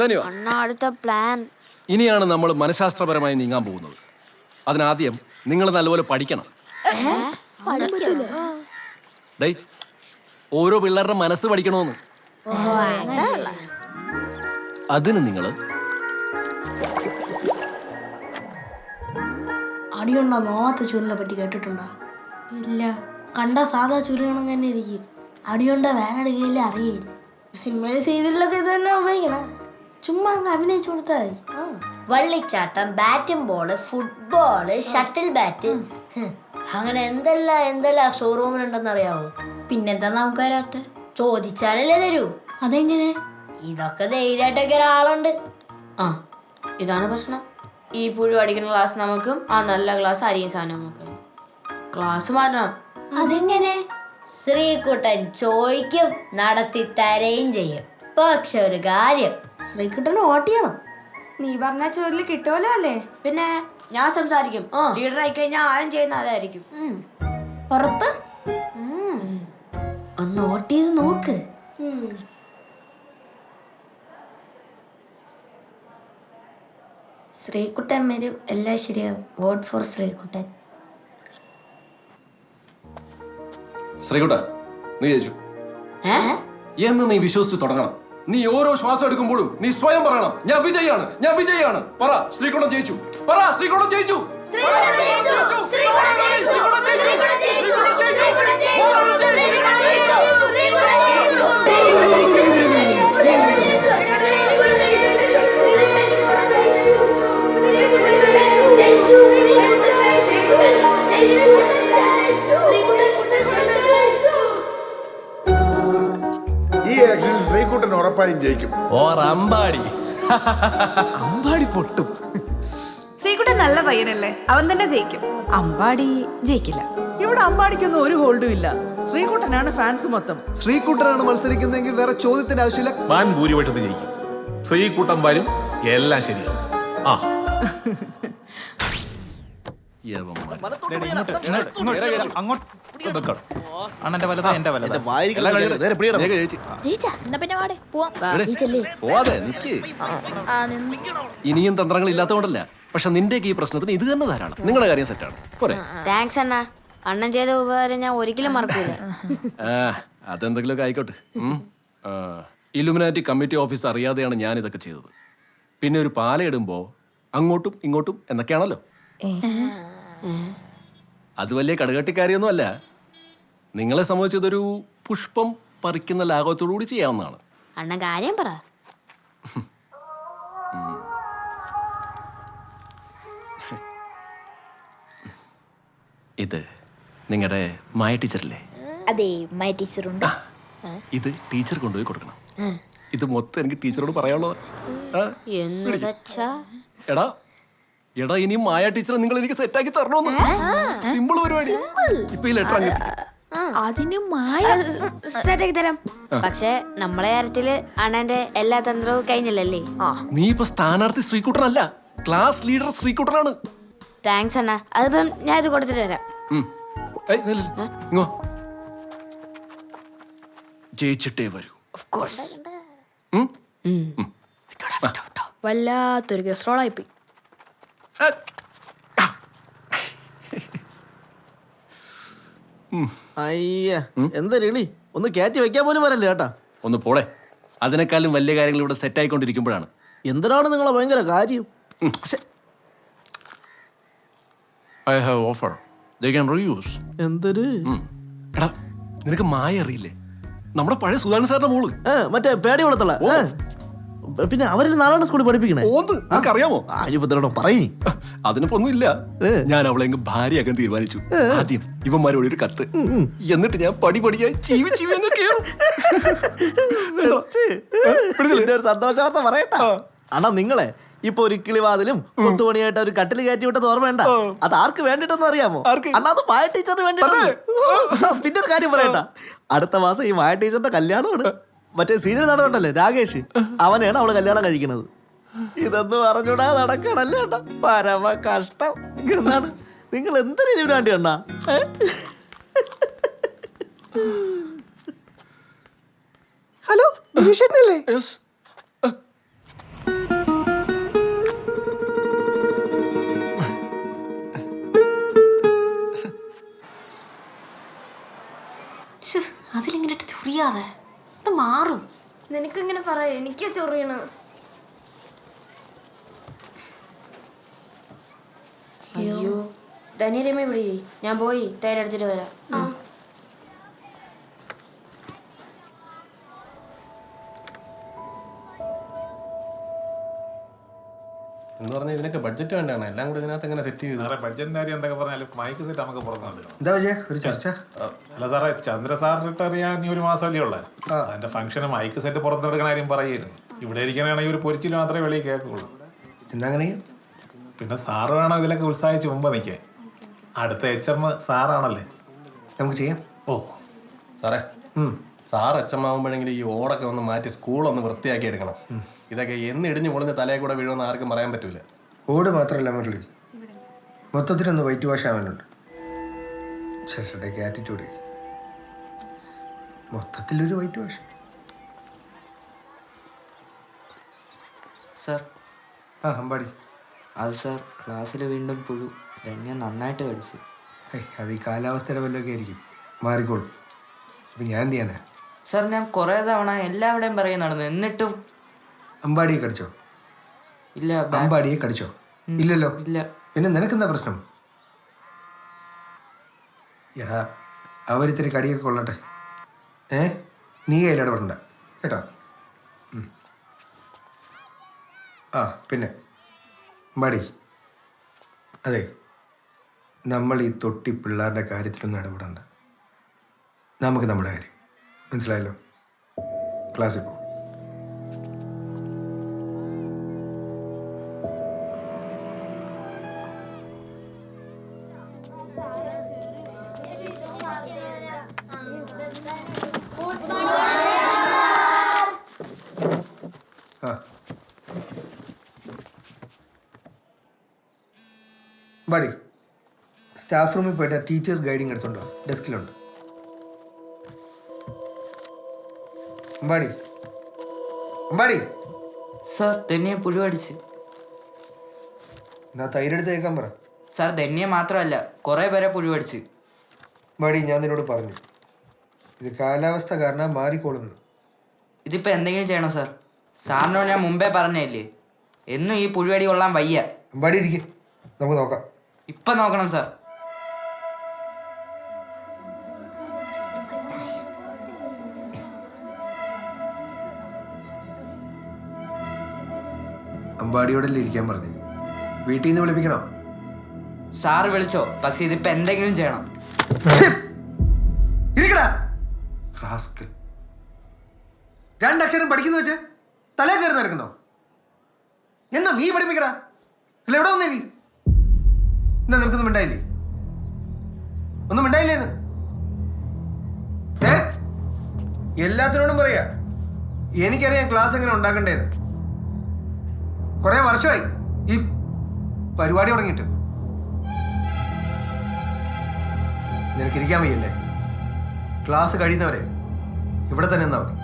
ധന്യവാദം അണ്ണാ അടുത്ത പ്ലാൻ ഇനിയാണ് നമ്മൾ മനഃശാസ്ത്രപരമായി നീങ്ങാൻ പോകുന്നത്. അതിനാദ്യം നിങ്ങൾ നല്ലപോലെ പഠിക്കണം. ഡേ ഓരോ പിള്ളേരുടെ മനസ്സ് പഠിക്കണമെന്ന് അതിന് നിങ്ങൾ അടിയുണ്ട? നോവാത്ത ചൂരിനെ പറ്റി കേട്ടിട്ടുണ്ടോ? ഇല്ല. കണ്ട സാധാ ചുരുകണം തന്നെ ഇരിക്കും. അടിയുണ്ട? വേറെടുക്കയില്ല അറിയില്ല സിനിമയിലെ സീരിയലിലൊക്കെ ഇത് തന്നെ ഉപയോഗിക്കണം. ചുമ്മാ അങ്ങ് അഭിനയിച്ചു കൊടുത്താൽ മതി. വള്ളിച്ചാട്ടം ബാറ്റും ബോൾ ഫുട്ബോൾ ഷട്ടിൽ ബാറ്റ് അങ്ങനെ എന്തെല്ലാം എന്തെല്ലാം ഷോറൂമിലുണ്ടെന്ന് അറിയാവോ? പിന്നെന്താ നമുക്ക് വരാത്ത ചോദിച്ചാലല്ലേ തരൂ. അതെങ്ങനെ? ഇതൊക്കെ ധൈര്യമായിട്ടൊക്കെ ഒരാളുണ്ട്. ആ ഇതാണ് പ്രശ്നം. ഈ പുഴു അടിക്കുന്ന ക്ലാസ് നമുക്കും ആ നല്ല ക്ലാസ് അരിയും സാധനം നമുക്ക്. ക്ലാസ് മാറ്റണം. അതെങ്ങനെ? ശ്രീകുട്ടൻ ചോദിക്കും നടത്തി തരയും ചെയ്യും. പക്ഷെ ഒരു കാര്യം ശ്രീകുട്ടനെ വോട്ട് ചെയ്യണം. നീ പറഞ്ഞ ചോറിൽ കിട്ടുമല്ലോ അല്ലേ? പിന്നെ ഞാൻ സംസാരിക്കും. ലീഡർ ആയി കഴിഞ്ഞാൽ ആരും ചെയ്യുന്ന അതായിരിക്കും. ഉറപ്പ്? ഒന്ന് നോട്ട് ചെയ്ത് നോക്ക്. ശ്രീകുട്ടൻ വരും. എല്ലാം ശരിയാവും. Vote for Sreekuttan. ശ്രീകുട്ട നീ ജയിച്ചു. എന്ന് നീ വിശ്വസിച്ച് തുടങ്ങണം. നീ ഓരോ ശ്വാസം എടുക്കുമ്പോഴും നീ സ്വയം പറയണം ഞാൻ വിജയാണ് ഞാൻ വിജയാണ് പറ ശ്രീകുണം ജയിച്ചു പറ ശ്രീകുണം ജയിച്ചു ഈ ആക്ഷനിൽ ശ്രീകുട്ടൻ ഉറപ്പായും ജയിക്കും ഓർ അമ്പാടി അമ്പാടി പൊട്ടും ശ്രീകുട്ടൻ നല്ല പയ്യനല്ലേ അവൻ തന്നെ ജയിക്കും അമ്പാടി ജയിക്കില്ല ഇവിടെ അമ്പാടിക്കൊന്നും ഒരു ഹോൾഡും ഇല്ല ശ്രീകുട്ടനാണ് ഫാൻസ് മൊത്തം ശ്രീകുട്ടനാണ് മത്സരിക്കുന്നതെങ്കിൽ വേറെ ചോദ്യത്തിന്റെ ആവശ്യമില്ല വാൻ ഭൂരിപക്ഷത്തിൽ ജയിക്കും ശ്രീകുട്ടൻ വരും എല്ലാം ശരിയാവും ആ എന്റെ പോവാതെ നിക്ക്. ഇനിയും തന്ത്രങ്ങൾ ഇല്ലാത്തതുകൊണ്ടല്ല. പക്ഷെ നിന്റെ ഈ പ്രശ്നത്തിന് ഇത് തന്നെ ധാരാളം. നിങ്ങളുടെ കാര്യം സെറ്റാണ് പോരെ. താങ്ക്സ് അണ്ണ. അണ്ണൻ ചെയ്ത ഉപകാരം ഞാൻ ഒരിക്കലും മറക്കൂല. ആ, അതെന്തെങ്കിലുമൊക്കെ ആയിക്കോട്ടെ. ഇലുമിനാറ്റി കമ്മിറ്റി ഓഫീസ് അറിയാതെയാണ് ഞാൻ ഇതൊക്കെ ചെയ്തത്. പിന്നെ ഒരു പാലയിടുമ്പോ അങ്ങോട്ടും ഇങ്ങോട്ടും എന്നൊക്കെയാണല്ലോ. അത് വലിയ കടകട്ടിക്കാരിയൊന്നും അല്ല. നിങ്ങളെ സംബന്ധിച്ചതൊരു പുഷ്പം പറിക്കുന്ന ലാഘവത്തോടു കൂടി ചെയ്യാവുന്നതാണ്. അണ്ണൻ കാര്യം പറ. ഇത് നിങ്ങളുടെ മായ ടീച്ചറല്ലേ? അതെ മൈ ടീച്ചറുണ്ട്. ഇത് ടീച്ചർ കൊണ്ടുപോയി കൊടുക്കണം. ഇത് മൊത്തം എനിക്ക് ടീച്ചറോട് പറയാനുള്ളത്. എന്നുവെച്ചാ എടാ എടാ ഇനിയും മായ ടീച്ചറെ നിങ്ങൾ എനിക്ക് സെറ്റാക്കി തരണമെന്ന് സിമ്പിൾ പരിപാടി. ഇപ്പൊ ഈ ലെറ്റർ അങ്ങ്. അതിന് മായ സെറ്റാക്കി തരാം. പക്ഷെ നമ്മളെ കാര്യത്തിൽ അണന്റെ എല്ലാ തന്ത്രവും കഴിഞ്ഞില്ലല്ലേ? നീ ഇപ്പൊ സ്ഥാനാർത്ഥി ശ്രീകുട്ടനല്ല ക്ലാസ് ലീഡർ ശ്രീകുട്ടനാണ്. താങ്ക്സ് അണ്ണ. അതിപ്പം ഞാൻ ഇത് കൊടുത്തിട്ട് വരാം. ജയിച്ചിട്ടേ വരൂ? വല്ലാത്തൊരു ഗസ്ട്രോളായിപ്പോയി. അയ്യ എന്താ രളി? ഒന്ന് കയറ്റി വെക്കാൻ പോലും വരല്ലേ കേട്ടാ ഒന്ന് പോടെ അതിനേക്കാളും വലിയ കാര്യങ്ങൾ ഇവിടെ സെറ്റ് ആയിക്കൊണ്ടിരിക്കുമ്പോഴാണ്. എന്തിനാണ് നിങ്ങളെ ഭയങ്കര കാര്യം? I have offer they can reuse എന്തൊരു? എടാ നിനക്ക് മായ അറിയില്ലേ? നമ്മുടെ പഴയ സുധാകരൻ സാറിന്റെ മോൾ. മറ്റേ പേടി വളർത്തല പിന്നെ അവരിൽ നാലാണ് സ്കൂളിൽ പഠിപ്പിക്കണേ. ഓന്ത് അറിയാമോ ആര്യപത്രണോ പറയേ. അതിനിപ്പോ ഒന്നുമില്ല ഞാൻ അവളെ ഭാര്യയാക്കാൻ തീരുമാനിച്ചു. ആദ്യം ഇവന്മാരോട് ഒരു കത്ത്. എന്നിട്ട് ഞാൻ പടി പടിയായി ചീവി ചീവി അങ്ങ് കേറും. സന്തോഷവാർത്ത പറയട്ടാ. അണ്ണാ നിങ്ങളെ ഇപ്പൊ ഒരു കിളിവാതിലും കൊത്തുപണിയായിട്ട് ഒരു കട്ടിൽ കയറ്റി വിട്ടത് ഓർമ്മ അത് ആർക്ക് വേണ്ടിട്ടെന്ന് അറിയാമോ? അണ്ണാ അത് മായ ടീച്ചറിന് വേണ്ടിട്ടാണ് പിന്നെ ഒരു കാര്യം പറയട്ടാ. അടുത്ത മാസം ഈ മായ ടീച്ചറിന്റെ കല്യാണമാണ്. മറ്റേ സീരിയൽ നടനുണ്ടല്ലേ രാകേഷ്? അവനെയാണ് അവൾ കല്യാണം കഴിക്കുന്നത്. ഇതെന്ന് പറഞ്ഞൂടാ നടക്കണല്ലേ ഏട്ടാ. പരമ കഷ്ടം. എന്നാണ്? നിങ്ങൾ എന്തൊരു ഇതിനു വേണ്ടി ഹലോ ഏ? നിനക്കിങ്ങനെ പറയ. എനിക്ക് ചൊറിയണ് അയ്യോ. ധനിരമ ഇവിടെ ഞാൻ പോയി തയ്യാറെടുത്തിട്ട് വരാം. എന്ന് പറഞ്ഞാൽ ഇതിനൊക്കെ ബഡ്ജറ്റ് വേണ്ടാണ്. എല്ലാം കൂടെ ഇതിനകത്ത് സെറ്റ് ചെയ്തു. സാറേ ബഡ്ജറ്റിന്റെ കാര്യം എന്തൊക്കെ പറഞ്ഞാലും മൈക്ക് സെറ്റ് നമുക്ക് പുറത്തു എന്താ വിജയ ഒരു ചർച്ച. അല്ല സാറേ ചന്ദ്ര സാർ റിട്ടയർ ചെയ്യാൻ ഈ ഒരു മാസമല്ലേ ഉള്ളത് അതിന്റെ ഫംഗ്ഷന് മൈക്ക് സെറ്റ് കാര്യം ഇവിടെ ഒരു പൊരിച്ചിൽ മാത്രമേ വെളിയിൽ കേൾക്കുള്ളൂ. പിന്നെ സാറ് വേണം ഇതിലൊക്കെ ഉത്സാഹിച്ച് മുമ്പ് നിൽക്കാൻ. അടുത്ത എച്ച് എം സാറാണല്ലേ? നമുക്ക് ചെയ്യാം. ഓ. സാറേ സാർ അച്ഛമാവുമ്പോഴെങ്കിലും ഈ ഓടൊക്കെ ഒന്ന് മാറ്റി സ്കൂളൊന്ന് വൃത്തിയാക്കി എടുക്കണം. ഇതൊക്കെ എന്ന് ഇടിഞ്ഞു പൊളിഞ്ഞ് തലയെ കൂടെ വീഴുമെന്ന് ആർക്കും പറയാൻ പറ്റൂല. ഓട് മാത്രമല്ല മുരളി. മൊത്തത്തിലൊന്ന് വൈറ്റ് വാഷ് ആവാനുണ്ട്. ചേട്ടന്റെ ആറ്റിറ്റ്യൂഡ് മൊത്തത്തിലൊരു വൈറ്റ് വാഷ് സാർ. ആ അമ്പാടി. അത് സാർ ക്ലാസ്സിൽ വീണ്ടും പുഴു. ധന്യ നന്നായിട്ട് ഏയ് അത് ഈ കാലാവസ്ഥയുടെ വല്ലതൊക്കെ ആയിരിക്കും. മാറിക്കോളും. അപ്പം ഞാൻ എന്ത് ചെയ്യാനാ? സാർ ഞാൻ കുറേ തവണ എല്ലാവിടെയും പറയും നടന്നു. എന്നിട്ടും? അമ്പാടിയെ കടിച്ചോ? ഇല്ല അമ്പാടിയെ കടിച്ചോ? ഇല്ലല്ലോ? ഇല്ല. പിന്നെ നിനക്കെന്താ പ്രശ്നം? എടാ അവരിത്തിരി കടിയൊക്കെ കൊള്ളട്ടെ. ഏ? നീ കയ്യിലിടപെടണ്ട കേട്ടോ? ആ പിന്നെ. മടി. അതെ നമ്മൾ ഈ തൊട്ടി പിള്ളേരുടെ കാര്യത്തിലൊന്നും ഇടപെടണ്ട. നമുക്ക് നമ്മുടെ കാര്യം. മനസ്സിലായല്ലോ? ക്ലാസ്സിൽ പോ. ബടി സ്റ്റാഫ് റൂമിൽ പോയിട്ട് ടീച്ചേഴ്സ് ഗൈഡിങ് എടുത്തുണ്ടോ ഡെസ്കിലുണ്ട് സാർ തന്നെ പുഴു പഠിച്ചു എന്നാ തൈരെടുത്ത് കേൾക്കാൻ പറ. സാർ ധന്യെ മാത്രമല്ല കുറേ പേരെ പുഴുവടിച്ച്. മടി ഞാൻ നിന്നോട് പറഞ്ഞു. ഇത് കാലാവസ്ഥ കാരണം മാറിക്കോളുന്നു. ഇതിപ്പോ എന്തെങ്കിലും ചെയ്യണം സാർ? സാറിനോട് ഞാൻ മുമ്പേ പറഞ്ഞില്ലേ എന്നും ഈ പുഴുവടി കൊള്ളാൻ വയ്യ. അമ്പാടി ഇരിക്കും. നമുക്ക് നോക്കാം. ഇപ്പൊ നോക്കണം സാർ. അമ്പാടിയോടല്ലേ ഇരിക്കാൻ പറഞ്ഞു? വീട്ടിൽ നിന്ന് വിളിപ്പിക്കണോ? സാറ് വിളിച്ചോ. പക്ഷെ ഇതിപ്പോ എന്തെങ്കിലും ചെയ്യണം. ഇരിക്കടാ. റാസ്കൽ. രണ്ടക്ഷരം പഠിക്കുന്നു വെച്ച് തലേ കയറി നടക്കുന്നോ? എന്നാ നീ പഠിപ്പിക്കടാ? അല്ല എവിടെ വന്നേ നീ? എന്നാ നിനക്കൊന്നും മിണ്ടായില്ലേ? ഒന്നും മിണ്ടായില്ലേ ഏ? എല്ലാത്തിനോടും പറയാ. എനിക്കറിയാം ക്ലാസ് എങ്ങനെ ഉണ്ടാക്കണ്ടേന്ന്. കുറെ വർഷമായി ഈ പരിപാടി തുടങ്ങിയിട്ട്. നിനക്കിരിക്കാൻ വയ്യല്ലേ? ക്ലാസ് കഴിയുന്നവരെ ഇവിടെ തന്നെ നിന്നാ മതി.